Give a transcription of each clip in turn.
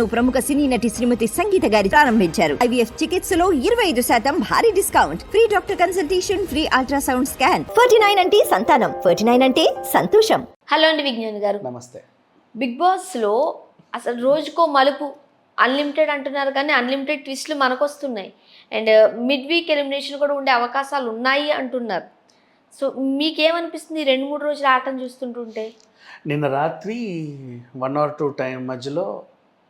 ప్రముఖ సినీ నటి శ్రీమతి సంగీత గారి ప్రారంభించారు. ఐవీఎఫ్ చికిత్సలో ఇరవై ఐదు శాతం భారీ discount. Free doctor consultation free ultrasound scan. Ferty nine అంటే సంతానం. ఫర్టీ నైన్ అంటే సంతోషం. హలో అండి విజ్ఞాన్ గారు. నమస్తే. బిగ్ బాస్లో అసలు రోజుకో మలుపు అన్లిమిటెడ్ అంటున్నారు కానీ అన్లిమిటెడ్ ట్విస్ట్లు మనకు వస్తున్నాయి అండ్ మిడ్ వీక్ ఎలిమినేషన్ కూడా ఉండే అవకాశాలు ఉన్నాయి అంటున్నారు. సో మీకేమనిపిస్తుంది రెండు మూడు రోజులు ఆటను చూస్తుంటుంటే? నిన్న రాత్రి వన్ ఆర్ టూ టైం మధ్యలో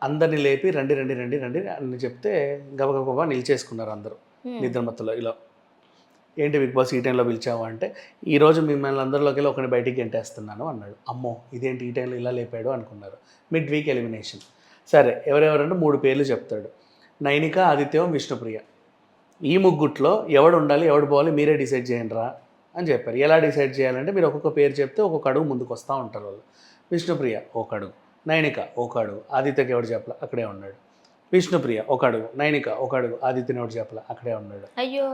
అందరిని లేపి రండి రండి రండి రండి అని చెప్తే గబగబా నిలిచేసుకున్నారు అందరూ. నిద్రమత్తులో ఇలా. ఏంటి బిగ్ బాస్ ఈ టైంలో పిలిచావు? అంటే ఈరోజు మిమ్మల్ని అందరిలోకి వెళ్ళి ఒకరిని బయటికి గంటేస్తున్నాను అన్నాడు. అమ్మో ఇదేంటి ఈ టైంలో ఇలా లేపాడు? అనుకున్నారు. Mid week elimination. సరే ఎవరెవరంటే మూడు పేర్లు చెప్తాడు. నైనిక ఆదిత్యం విష్ణుప్రియ. ఈ ముగ్గుట్లో ఎవడు ఉండాలి ఎవడు పోవాలి మీరే డిసైడ్ చేయండి రా అని చెప్పారు. ఎలా డిసైడ్ చేయాలంటే మీరు ఒక్కొక్క పేరు చెప్తే ఒక్కొక్క అడుగు ముందుకు వస్తూ ఉంటారు వాళ్ళు. విష్ణుప్రియ ఒక అడుగు. నైనిక ఒక అడుగు ఆదిత్యకి ఎవడు చెప్పలే? అక్కడే ఉన్నాడు. విష్ణుప్రియ ఒక అడుగు నైనిక ఒక అడుగు ఆదిత్యని ఎవడు చెప్పలే? అక్కడే ఉన్నాడు. అయ్యో.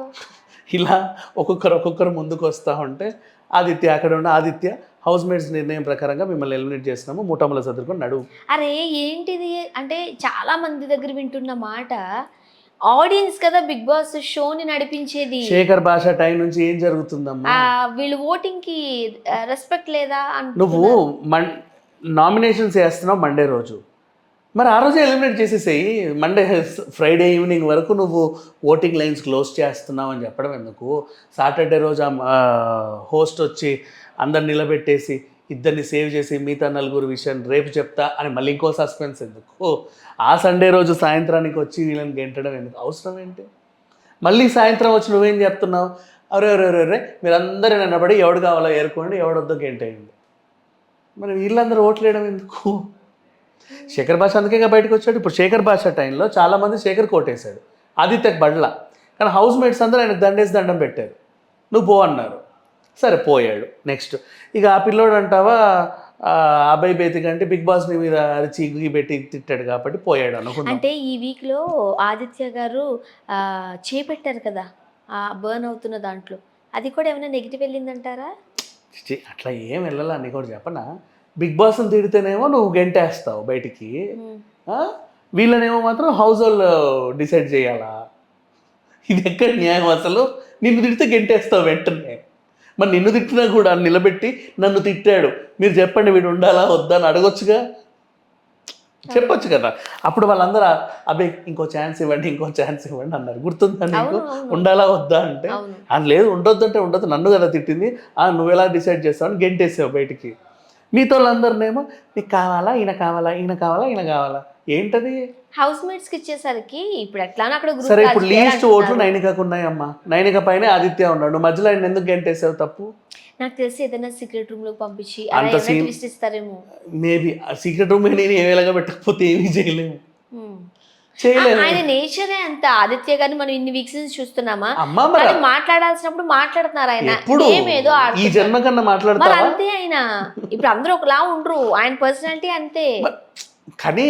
ఇలా ఒక్కొక్కరు ఒక్కొక్కరు ముందుకు వస్తూ ఉంటే ఆదిత్య అక్కడ ఉన్న ఆదిత్య హౌస్ మేట్స్ నిర్ణయం ప్రకారంగా మిమ్మల్ని ఎలిమినేట్ చేస్తున్నాము. మూటముల చదువుకొని నడువు అరే ఏంటిది? అంటే చాలా మంది దగ్గర వింటున్న మాట ఆడియన్స్ కదా బిగ్ బాస్ షోని నడిపించేది. శేఖర్ భాష టైం నుంచి ఏం జరుగుతుందమ్మా? వీళ్ళు ఓటింగ్కి రెస్పెక్ట్ లేదా నువ్వు. మన్ నామినేషన్స్ వేస్తున్నావు మండే రోజు. మరి ఆ రోజే ఎలిమినేట్ చేసేసేయి మండే ఫ్రైడే ఈవినింగ్ వరకు నువ్వు ఓటింగ్ లైన్స్ క్లోజ్ చేస్తున్నావు అని చెప్పడం ఎందుకు? సాటర్డే రోజు ఆ హోస్ట్ వచ్చి అందరు నిలబెట్టేసి ఇద్దరిని సేవ్ చేసి మిగతా నలుగురు విషయం రేపు చెప్తా అని మళ్ళీ ఇంకో సస్పెన్స్ ఎందుకు? ఆ సండే రోజు సాయంత్రానికి వచ్చి వీళ్ళని గెంటడం ఎందుకు? అవసరం ఏంటి? మళ్ళీ సాయంత్రం వచ్చి నువ్వేం చెప్తున్నావు? అరే అరే అరే అరే మీరందరూ నిలబడి ఎవడు కావాలో ఏరుకోండి ఎవడొద్దో గెంటేయండి. మరి వీళ్ళందరూ ఓట్లు వేయడం ఎందుకు? శేఖర్ భాష అందుకే ఇంకా బయటకు వచ్చాడు. ఇప్పుడు శేఖర్ భాష టైంలో చాలామంది శేఖర్ కోటేశాడు ఆదిత్యకు బడ్ల కానీ హౌస్ మేట్స్ అందరూ ఆయనకు దండేసి దండం పెట్టారు. నువ్వు పో అన్నారు. సరే పోయాడు. నెక్స్ట్ ఇక ఆ పిల్లోడు అంటావా అబ్బాయి బేతి కంటే బిగ్ బాస్ మీద అరిచి పెట్టి తిట్టాడు కాబట్టి పోయాడు అనుకున్నాం అంటే ఈ వీక్లో ఆదిత్య గారు చేపెట్టారు కదా బర్న్ అవుతున్న దాంట్లో. అది కూడా ఏమైనా నెగిటివ్ వెళ్ళిందంటారా? అట్లా ఏం వెళ్ళాలా అని కూడా చెప్పనా? బిగ్ బాస్ని తిడితేనేమో నువ్వు గెంటేస్తావు బయటికి? వీళ్ళనేమో మాత్రం హౌస్ హోల్డ్ డిసైడ్ చేయాలా? ఇది ఎక్కడ న్యాయం అసలు? నిన్ను తిడితే గెంటేస్తావు వెంటనే. మరి నిన్ను తిట్టినా కూడా నిలబెట్టి నన్ను తిట్టాడు. మీరు చెప్పండి వీడు ఉండాలా వద్దా అని అడగొచ్చుగా? చెప్పొచ్చు కదా. అప్పుడు వాళ్ళందరూ అబ్బాయి ఇంకో ఛాన్స్ ఇవ్వండి ఇంకో ఛాన్స్ ఇవ్వండి అన్నారు. గుర్తుందా నీకు. ఉండాలా వద్దా? అంటే అది లేదు ఉండొద్దు అంటే ఉండొద్దు. నన్ను కదా తిట్టింది. ఆ నువ్వు ఎలా డిసైడ్ చేస్తావు? అని గెంటేసావు బయటికి. మీతో వాళ్ళందరినేమో నీకు కావాలా? ఈయన కావాలా? ఈయన కావాలా? ఈయన కావాలా? ఏంటది? హౌస్ మేట్స్కి ఇచ్చేసరికి ఇప్పుడు ఎట్లా అక్కడ సరే ఇప్పుడు లీస్ట్ ఓట్లు. నైనికకు ఉన్నాయమ్మా. నైనిక పైన ఆదిత్య ఉన్నాడు. నువ్వు మధ్యలో ఆయన ఎందుకు గెంటేసావు తప్పు? నాకు తెలిసి ఏదైనా సీక్రెట్ రూమ్లో పంపించి అంత ట్విస్ట్ ఇస్తారేమో. మేబీ సీక్రెట్ రూమ్ నేను ఏవేలాగా పెట్టకపోతే ఏమీ చేయలేము. ఆయన నేచరే అంత. ఆదిత్య గారిని మనం ఇన్ని వీక్స్ నుంచి చూస్తున్నామా? కానీ మాట్లాడాల్సినప్పుడు మాట్లాడుతున్నారు ఆయన. ఏదో ఈ. జన్మ కన్నా మరి మాట్లాడతావా అంతే ఆయన. ఇప్పుడు అందరూ ఒకలా ఉండరు. ఆయన పర్సనాలిటీ అంతే. కానీ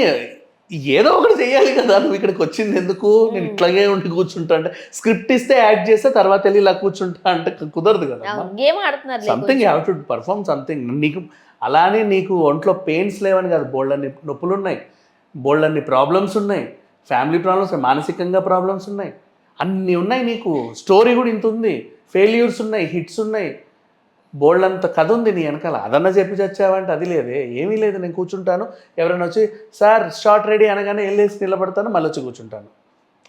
ఏదో ఒకటి చేయాలి కదా నువ్వు ఇక్కడికి వచ్చింది ఎందుకు? నేను ఇట్లాగే ఉండి కూర్చుంటా అంటే స్క్రిప్ట్ ఇస్తే యాక్ట్ చేస్తే తర్వాత వెళ్ళి ఇలా కూర్చుంటా అంటే కుదరదు కదా something have to perform something నీకు అలానే నీకు ఒంట్లో పెయిన్స్ లేవని కాదు బోల్డన్ని నొప్పులు ఉన్నాయి బోల్డన్ని ప్రాబ్లమ్స్ ఉన్నాయి ఫ్యామిలీ ప్రాబ్లమ్స్ మానసికంగా ప్రాబ్లమ్స్ ఉన్నాయి. అన్నీ ఉన్నాయి నీకు. స్టోరీ కూడా ఇంత ఉంది. ఫెయిల్యూర్స్ ఉన్నాయి హిట్స్ ఉన్నాయి. బోల్డ్ అంత కథ ఉంది నీ వెనకాల. అదన్నా చెప్పి చచ్చావంటే అది లేదే. ఏమీ లేదు నేను కూర్చుంటాను. ఎవరైనా వచ్చి సార్ షార్ట్ రెడీ అనగానే వెళ్ళేసి నిలబడతాను మళ్ళీ వచ్చి కూర్చుంటాను.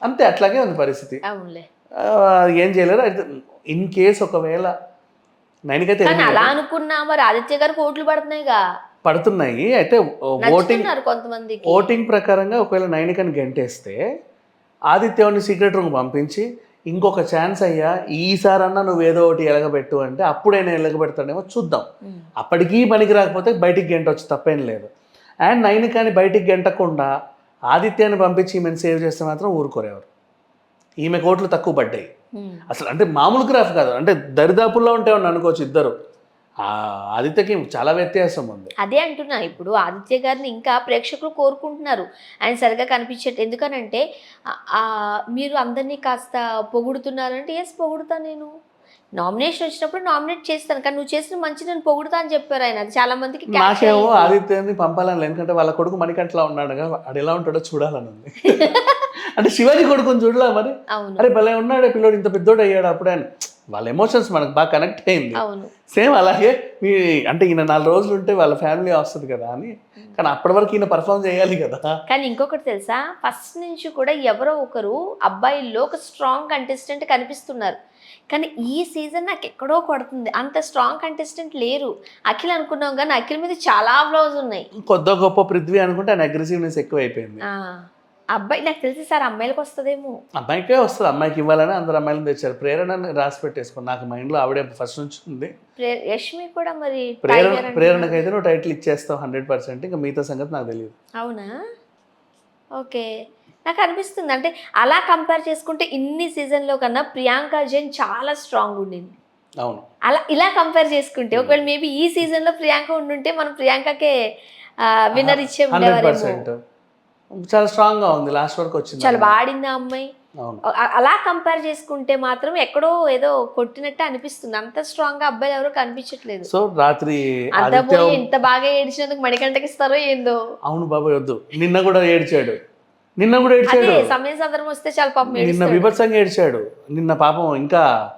అంతే అట్లాగే ఉంది పరిస్థితి. ఏం చేయలేరు. అయితే ఇన్ కేస్ ఒకవేళ నైన్కైతే అలా అనుకున్నా మరి ఆదిత్య గారికి ఓట్లు పడుతున్నాయిగా. పడుతున్నాయి. అయితే ఓటింగ్ కొంతమందికి. ఓటింగ్ ప్రకారంగా ఒకవేళ నైనికని గెంటేస్తే ఆదిత్యని సీక్రెట్ రూమ్ పంపించి ఇంకొక ఛాన్స్ అయ్యా ఈసారన్నా నువ్వు ఏదో ఒకటి ఎలగబెట్టు అంటే అప్పుడైనా ఎలగబెడతాడేమో చూద్దాం. ఉమ్. అప్పటికీ పనికి రాకపోతే బయటికి గెంటొచ్చు తప్పేం లేదు. అండ్ నైనికాని బయటికి గెంటకుండా ఆదిత్యాన్ని పంపించి ఈమెను సేవ్ చేస్తే మాత్రం ఊరుకోరేవారు. ఈమె కోట్లు తక్కువ పడ్డాయి. అసలు అంటే మామూలు గ్రాఫ్ కాదు అంటే దరిదాపుల్లో ఉంటే అనుకోవచ్చు ఇద్దరు. ఆదిత్యకి చాలా వ్యత్యాసం ఉంది. అదే అంటున్నా. ఇప్పుడు ఆదిత్య గారిని ఇంకా ప్రేక్షకులు కోరుకుంటున్నారు. ఆయన సరిగా కనిపించట్టు ఎందుకనంటే మీరు అందరినీ కాస్త పొగుడుతున్నారంటే ఎస్ పొగుడుతా నేను. నామినేషన్ వచ్చినప్పుడు నామినేట్ చేస్తాను. కానీ నువ్వు చేసిన మంచి నేను పొగుడుతా అని చెప్పారు ఆయన. అది చాలా మందికి నాకేమో అయ్యింది. ఆదిత్యని పంపాలని. ఎందుకంటే వాళ్ళ కొడుకు మణికంట్లా ఉన్నాడు. వాడు ఎలా ఉంటాడో చూడాలని ఉంది. అంటే శివాజీ కొడుకుని చూడలే మరి? అవును. అరే భలే ఉన్నాడే పిల్లోడు. ఇంత పెద్దోడు అయ్యాడు అప్పుడే అని. వాళ్ళ ఎమోషన్స్ మనకు బాగా కనెక్ట్ అయింది. సేమ్ అలాగే మీ అంటే ఈయన నాలుగు రోజులు ఉంటే వాళ్ళ ఫ్యామిలీ వస్తుంది కదా అని. కానీ అప్పటి వరకు ఈయన పర్ఫామ్ చేయాలి కదా. కానీ ఇంకొకటి తెలుసా? ఫస్ట్ నుంచి కూడా ఎవరో ఒకరు అబ్బాయిల్లో ఒక స్ట్రాంగ్ కంటెస్టెంట్ కనిపిస్తున్నారు. కానీ ఈ సీజన్ నాకు ఎక్కడో కొడుతుంది. అంత స్ట్రాంగ్ కంటెస్టెంట్ లేరు. అఖిల్ అనుకున్నాం కానీ అఖిల్ మీద చాలా ఫ్లౌజ్ ఉన్నాయి. కొద్ది గొప్ప పృథ్వీ అనుకుంటే ఆయన అగ్రెసివ్నెస్ ఎక్కువ అయిపోయింది అబ్బాయి నాకు తెలిసి సార్ అమ్మాయిలకు వస్తుందేమో. అమ్మాయికే వస్తుంది. అమ్మాయికి ఇవ్వాలని అందరు అమ్మాయిలను తెచ్చారు. ప్రేరణ రాసి పెట్టేసుకుని నాకు మైండ్లో ఆవిడే ఫస్ట్ నుంచి ఉంది. యష్మి కూడా మరి ప్రేరణ. ప్రేరణకైతే నువ్వు టైటిల్ ఇచ్చేస్తావు హండ్రెడ్ పర్సెంట్. ఇంకా మిగతా సంగతి నాకు తెలియదు అవునా? ఓకే. నాకు అనిపిస్తుంది. అంటే అలా కంపేర్ చేసుకుంటే ఇన్ని సీజన్లో కన్నా ప్రియాంక జైన్ చాలా స్ట్రాంగ్ ఉండింది. అవును. అలా ఇలా కంపేర్ చేసుకుంటే ఒకవేళ మేబీ ఈ సీజన్లో ప్రియాంక ఉండుంటే మనం ప్రియాంకకే విన్నర్ ఇచ్చే ఉండేవారేమో. పర్సెంట్. చాలా స్ట్రాంగ్గా ఉంది లాస్ట్ వరకు వచ్చింది చాలా బాడింది ఆ అమ్మాయి. అలా కంపేర్ చేసుకుంటే మాత్రం ఎక్కడో ఏదో కొట్టినట్టే అనిపిస్తుంది. అంత స్ట్రాంగ్గా అబ్బాయిలు ఎవరు కనిపించట్లేదు. సో రాత్రి ఇంత బాగా ఏడిచినందుకు మణికంటకి ఇస్తారో ఏందో. అవును బాబాయ్ వద్దు. నిన్న కూడా ఏడ్చాడు. నిన్న కూడా ఏడ్చాడు. సమయం సందర్భం వస్తే చాలా పాపం నిన్న. విభత్సంగా ఏడ్చాడు. నిన్న పాపం ఇంకా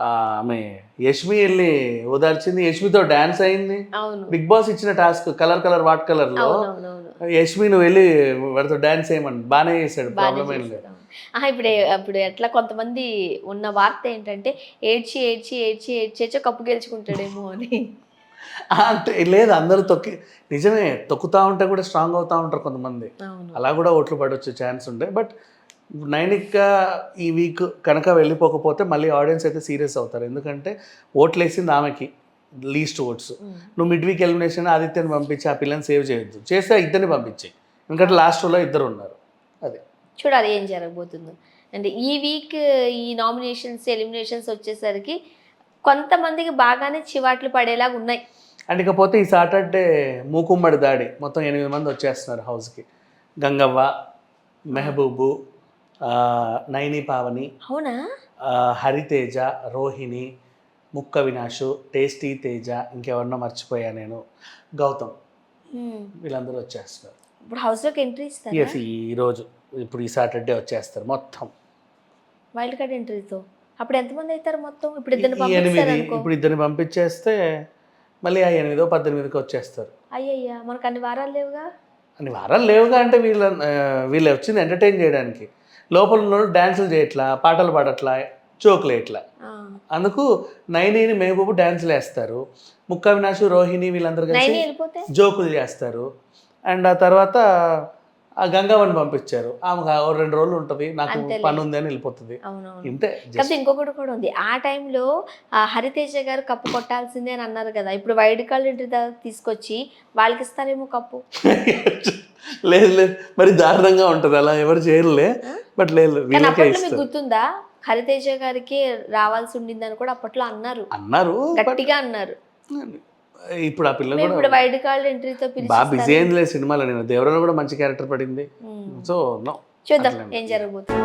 ఆమె యష్మి వెళ్ళి ఓదార్చింది. యష్మితో డాన్స్ అయింది. అవును. బిగ్ బాస్ ఇచ్చిన టాస్క్ కలర్ కలర్ వాట్ కలర్లో యష్మి నువ్వు వెళ్ళి వాడితో డాన్స్ చేయమని. బాగానే చేశాడు. ప్రాబ్లం ఏం లేదు. ఆహా, ఇప్పుడు ఇప్పుడు ఎట్లా కొంతమంది ఉన్న వార్త ఏంటంటే ఏడ్చి ఏడ్చి ఏడ్చి ఏడ్చేచో కప్పు గెలుచుకుంటాడేమో అని. అంటే లేదు అందరూ తొక్కి నిజమే తొక్కుతా ఉంటే కూడా స్ట్రాంగ్ అవుతా ఉంటారు కొంతమంది. అలా కూడా ఓట్లు పడవచ్చు ఛాన్స్ ఉండే. బట్ నైనిక్గా ఈ వీక్ కనుక వెళ్ళిపోకపోతే మళ్ళీ ఆడియన్స్ అయితే సీరియస్ అవుతారు. ఎందుకంటే ఓట్లు వేసింది ఆమెకి. Least votes um. నువ్వు మిడ్ వీక్ ఎలిమినేషన్ ఆదిత్యని పంపించి ఆ పిల్లని సేవ్ చేయొద్దు. చేస్తే ఇద్దరిని పంపించాయి ఎందుకంటే లాస్ట్లో ఇద్దరు ఉన్నారు. అది. చూడాలి ఏం జరగబోతుందో. అంటే ఈ వీక్ ఈ నామినేషన్స్ ఎలిమినేషన్స్ వచ్చేసరికి కొంతమందికి బాగానే చివాట్లు పడేలాగా ఉన్నాయి. అండ్ ఇకపోతే ఈ సాటర్డే మూకుమ్మడి దాడి. మొత్తం ఎనిమిది మంది వచ్చేస్తున్నారు హౌస్కి గంగవ్వ మెహబూబు ఆ, నైని పావని అవునా? హరితేజ రోహిణి ముక్క వినాషు టేస్టీ తేజ ఇంకెవరినో మర్చిపోయా నేను. గౌతమ్. వీళ్ళందరూ వచ్చేస్తున్నారు ఇప్పుడు హౌస్లోకి ఎంట్రీ ఇస్తారు? ఎస్ ఈ రోజు. ఇప్పుడు ఈ సాటర్డే వచ్చేస్తారు మొత్తం. వైల్డ్ కార్డ్ ఎంట్రీతో అప్పుడు ఎంతమంది అవుతారు మొత్తం? ఇప్పుడు ఇద్దరు ఎనిమిది ఇప్పుడు ఇద్దరిని పంపించేస్తే మళ్ళీ ఆ ఎనిమిదో పద్దెనిమిదికి వచ్చేస్తారు. అయ్యయ్యా మనకు అన్ని వారాలు లేవుగా? అని వారాలు లేవుగా అంటే వీళ్ళ వీళ్ళు వచ్చింది ఎంటర్టైన్ చేయడానికి. లోపల ఉన్న డ్యాన్సులు చేయట్లా పాటలు పాడట్లా జోకులు ఆ. అందుకు నైనిని మేబూబు డ్యాన్సులు వేస్తారు. ముక్క వినాషు రోహిణి వీళ్ళందరూ కలిసి జోకులు చేస్తారు. అండ్ ఆ తర్వాత ఆ గంగావని పంపించారు. ఆమె ఓ రెండు రోజులు ఉంటుంది నాకు. పని ఉంది అని వెళ్ళిపోతుంది. ఇంతే ఇంకొకటి కూడా ఉంది. ఆ టైంలో హరితేజ గారు కప్పు కొట్టాల్సిందే అని అన్నారు కదా. ఇప్పుడు వైడ్ ఎంట్రీ దాకా తీసుకొచ్చి వాళ్ళకి ఇస్తారేమో కప్పు? లేదు లేదు. మరి దారుణంగా ఉంటుంది. అలా ఎవరు చేయరులే. బట్ లేదు గుర్తుందా? హరితేజ గారికి రావాల్సి ఉండిందని కూడా అప్పట్లో అన్నారు. అన్నారు గట్టిగా అన్నారు. ఇప్పుడు ఆ పిల్ల మేము ఇప్పుడు వైడ్ కార్డ్ ఎంట్రీతో బాగా బిజీ అయింది సినిమాలో నేను దేవరాలో కూడా మంచి క్యారెక్టర్ పడింది. సో నో చూద్దాం. ఏం జరగబోతుంది.